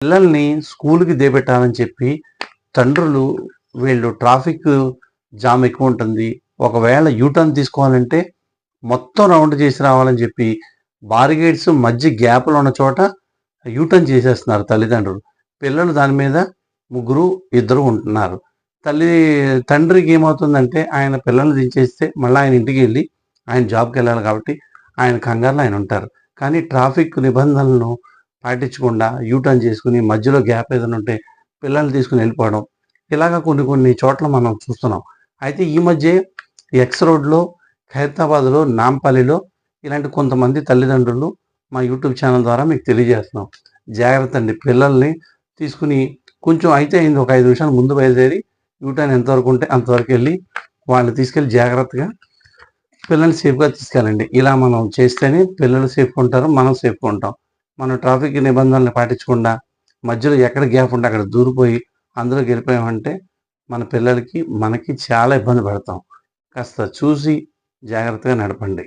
పిల్లల్ని స్కూల్కి దేపెట్టాలని చెప్పి తండ్రులు వీళ్ళు ట్రాఫిక్ జామ్ ఎక్కువ ఉంటుంది ఒకవేళ యూటర్న్ తీసుకోవాలంటే మొత్తం రౌండ్ చేసి రావాలని చెప్పి బారిగేట్స్ మధ్య గ్యాప్లు ఉన్న చోట యూటర్న్ చేసేస్తున్నారు తల్లిదండ్రులు. పిల్లలు దాని మీద ముగ్గురు ఇద్దరు ఉంటున్నారు. తల్లి తండ్రికి ఏమవుతుందంటే ఆయన పిల్లల్ని దించేస్తే మళ్ళీ ఆయన ఇంటికి వెళ్ళి ఆయన జాబ్కి వెళ్ళాలి కాబట్టి ఆయన కంగారులో ఆయన ఉంటారు. కానీ ట్రాఫిక్ నిబంధనలను పాటించకుండా యూటర్న్ చేసుకుని మధ్యలో గ్యాప్ ఏదైనా ఉంటే పిల్లల్ని తీసుకుని వెళ్ళిపోవడం. ఇలాగ కొన్ని కొన్ని చోట్ల మనం చూస్తున్నాం. అయితే ఈ మధ్య ఎక్స్ రోడ్లో ఖైరతాబాద్లో నాంపల్లిలో ఇలాంటి కొంతమంది తల్లిదండ్రులు మా యూట్యూబ్ ఛానల్ ద్వారా మీకు తెలియజేస్తున్నాం. జాగ్రత్త అండి. పిల్లల్ని తీసుకుని కొంచెం అయితే అయింది. ఒక ఐదు నిమిషాలు ముందు బయలుదేరి యూటర్న్ ఎంతవరకు ఉంటే అంతవరకు వెళ్ళి వాళ్ళని తీసుకెళ్ళి జాగ్రత్తగా పిల్లల్ని సేఫ్గా తీసుకెళ్ళండి. ఇలా మనం చేస్తేనే పిల్లలు సేఫ్గా ఉంటారు. మనం సేఫ్గా ఉంటాం. మనం ట్రాఫిక్ నిబంధనలు పాటించకుండా మధ్యలో ఎక్కడ గ్యాప్ ఉంటే అక్కడ దూరిపోయి అందులో గెలిపోయామంటే మన పిల్లలకి మనకి చాలా ఇబ్బంది పడతాం. కాస్త చూసి జాగ్రత్తగా నడపండి.